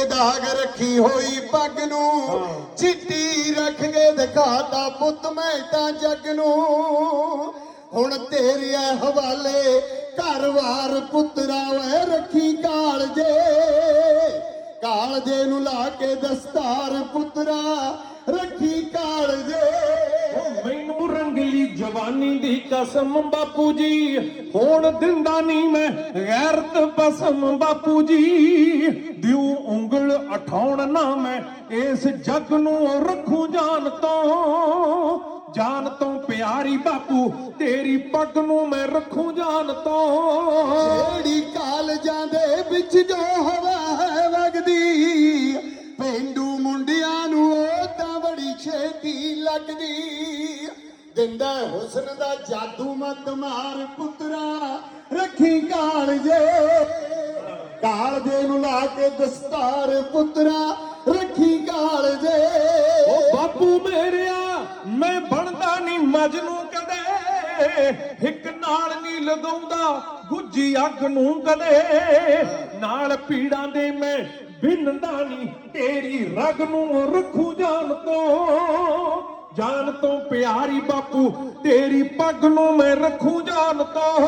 ਬੇਦਾਗ ਰੱਖੀ ਹੋਈ ਪੱਗ ਨੂੰ ਚਿੱਟੀ ਰੱਖ ਕੇ ਦਿਖਾਤਾ ਪੁੱਤ ਮੈਂ ਤਾਂ ਜੱਗ ਨੂੰ। ਹੁਣ ਤੇਰੇ ਹਵਾਲੇ ਘਰ-ਵਾਰ ਪੁੱਤਰਾ ਵੇ ਰੱਖੀ ਕਾਲਜੇ। ਕਾਲਜੇ ਨੂੰ ਲਾ ਕੇ ਦਸਤਾਰ ਪੁੱਤਰਾ ਰੱਖੀ ਕਾਲਜੇ। ਮੈਨੂੰ ਰੰਗਲੀ ਜਵਾਨੀ ਦੀ ਕਸਮ ਬਾਪੂ ਜੀ ਹੁਣ ਦਿੰਦਾ ਨਹੀਂ ਮੈਂ ਗੈਰਤ ਬਸਮ ਬਾਪੂ ਜੀ। ਦਿਉ ਉਠਾਉਣ ਨਾ ਮੈਂ ਇਸ ਜੱਗ ਨੂੰ ਰੱਖੂ ਜਾਨ ਤੋਂ। ਜਾਨ ਤੋਂ ਪਿਆਰੀ ਬਾਪੂ, ਤੇਰੀ ਪੱਗ ਨੂੰ ਮੈਂ ਰੱਖੂ ਜਾਨ ਤੋਂ। ਜਿਹੜੀ ਕਾਲਜਾਂ ਦੇ ਵਿੱਚ ਜੋ ਹਵਾ ਹੈ ਵਗਦੀ, ਪਿੰਡੂ ਮੁੰਡਿਆਂ ਨੂੰ ਉਹ ਤਾਂ ਬੜੀ ਛੇਤੀ ਲੱਗਦੀ। ਦਿੰਦਾ ਹੁਸਨ ਦਾ ਜਾਦੂ ਮਤ ਮਾਰ ਪੁੱਤਰਾ, ਰੱਖੀ ਕਾਲਜੇ। ਕਾਲਜੇ ਨੂੰ ਲਾ ਕੇ ਦਸਤਾਰ ਪੁੱਤਰਾ ਰੱਖੀ ਕਾਲਜੇ ਓ ਬਾਪੂ ਮੇਰਿਆ, ਮੈਂ ਬਣਦਾ ਨਹੀਂ ਮਜਨੂ ਕਦੇ ਇੱਕ ਨਾਲ ਨਹੀਂ ਲਗਾਉਂਦਾ ਗੁੱਜੀ ਅੱਗ ਨੂੰ ਕਦੇ ਨਾਲ ਪੀੜਾਂ ਦੇ ਮੈਂ ਬਿੰਨਦਾ ਨਹੀਂ ਤੇਰੀ ਰਗ ਨੂੰ ਰੱਖੂ ਜਾਨ ਤੋਂ। ਜਾਨ ਤੋਂ ਪਿਆਰੀ ਬਾਪੂ, ਤੇਰੀ ਪੱਗ ਨੂੰ ਮੈਂ ਰੱਖੂ ਜਾਨ ਤੋਂ।